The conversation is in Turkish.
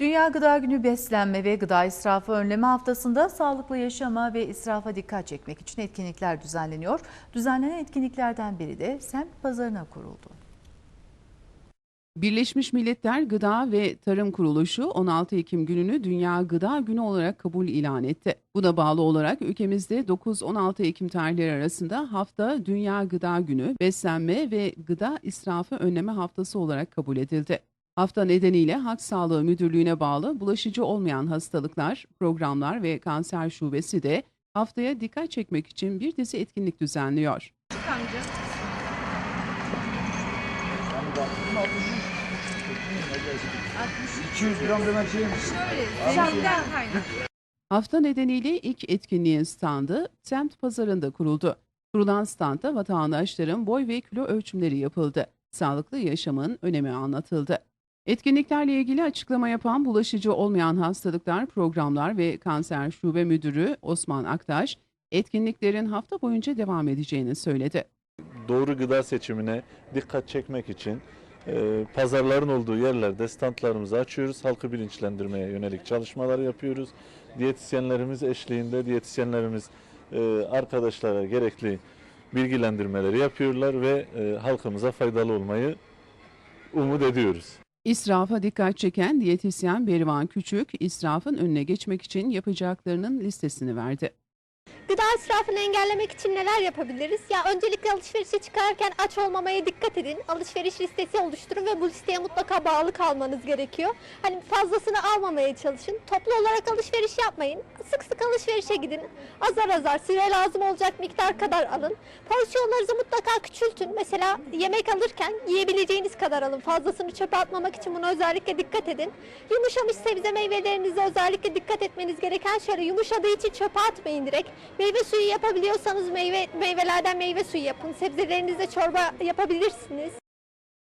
Dünya Gıda Günü beslenme ve gıda israfı önleme haftasında sağlıklı yaşama ve israfa dikkat çekmek için etkinlikler düzenleniyor. Düzenlenen etkinliklerden biri de semt pazarına kuruldu. Birleşmiş Milletler Gıda ve Tarım Kuruluşu 16 Ekim gününü Dünya Gıda Günü olarak kabul ilan etti. Buna bağlı olarak ülkemizde 9-16 Ekim tarihleri arasında hafta Dünya Gıda Günü, beslenme ve gıda israfı önleme haftası olarak kabul edildi. Hafta nedeniyle Halk Sağlığı Müdürlüğü'ne bağlı bulaşıcı olmayan hastalıklar, programlar ve kanser şubesi de haftaya dikkat çekmek için bir dizi etkinlik düzenliyor. 200 gram demek şeymiş. Hafta nedeniyle ilk etkinliğin standı semt pazarında kuruldu. Kurulan standta vatandaşların boy ve kilo ölçümleri yapıldı. Sağlıklı yaşamın önemi anlatıldı. Etkinliklerle ilgili açıklama yapan bulaşıcı olmayan hastalıklar, programlar ve kanser şube müdürü Osman Aktaş, etkinliklerin hafta boyunca devam edeceğini söyledi. doğru gıda seçimine dikkat çekmek için e, pazarların olduğu yerlerde standlarımızı açıyoruz. Halkı bilinçlendirmeye yönelik çalışmalar yapıyoruz. Diyetisyenlerimiz eşliğinde diyetisyenlerimiz e, arkadaşlara gerekli bilgilendirmeleri yapıyorlar ve e, halkımıza faydalı olmayı umut ediyoruz. İsrafa dikkat çeken diyetisyen Berivan Küçük, israfın önüne geçmek için yapacaklarının listesini verdi. Gıda israfını engellemek için neler yapabiliriz? Ya öncelikle alışverişe çıkarken aç olmamaya dikkat edin. Alışveriş listesi oluşturun ve bu listeye mutlaka bağlı kalmanız gerekiyor. Hani fazlasını almamaya çalışın. Toplu olarak alışveriş yapmayın. Sık sık alışverişe gidin. Azar azar size lazım olacak miktar kadar alın. Porsiyonlarınızı mutlaka küçültün. Mesela yemek alırken yiyebileceğiniz kadar alın. Fazlasını çöpe atmamak için buna özellikle dikkat edin. Yumuşamış sebze meyvelerinize özellikle dikkat etmeniz gereken şöyle yumuşadığı için çöpe atmayın direkt. Meyve suyu yapabiliyorsanız meyve meyvelerden meyve suyu yapın. Sebzelerinizle çorba yapabilirsiniz.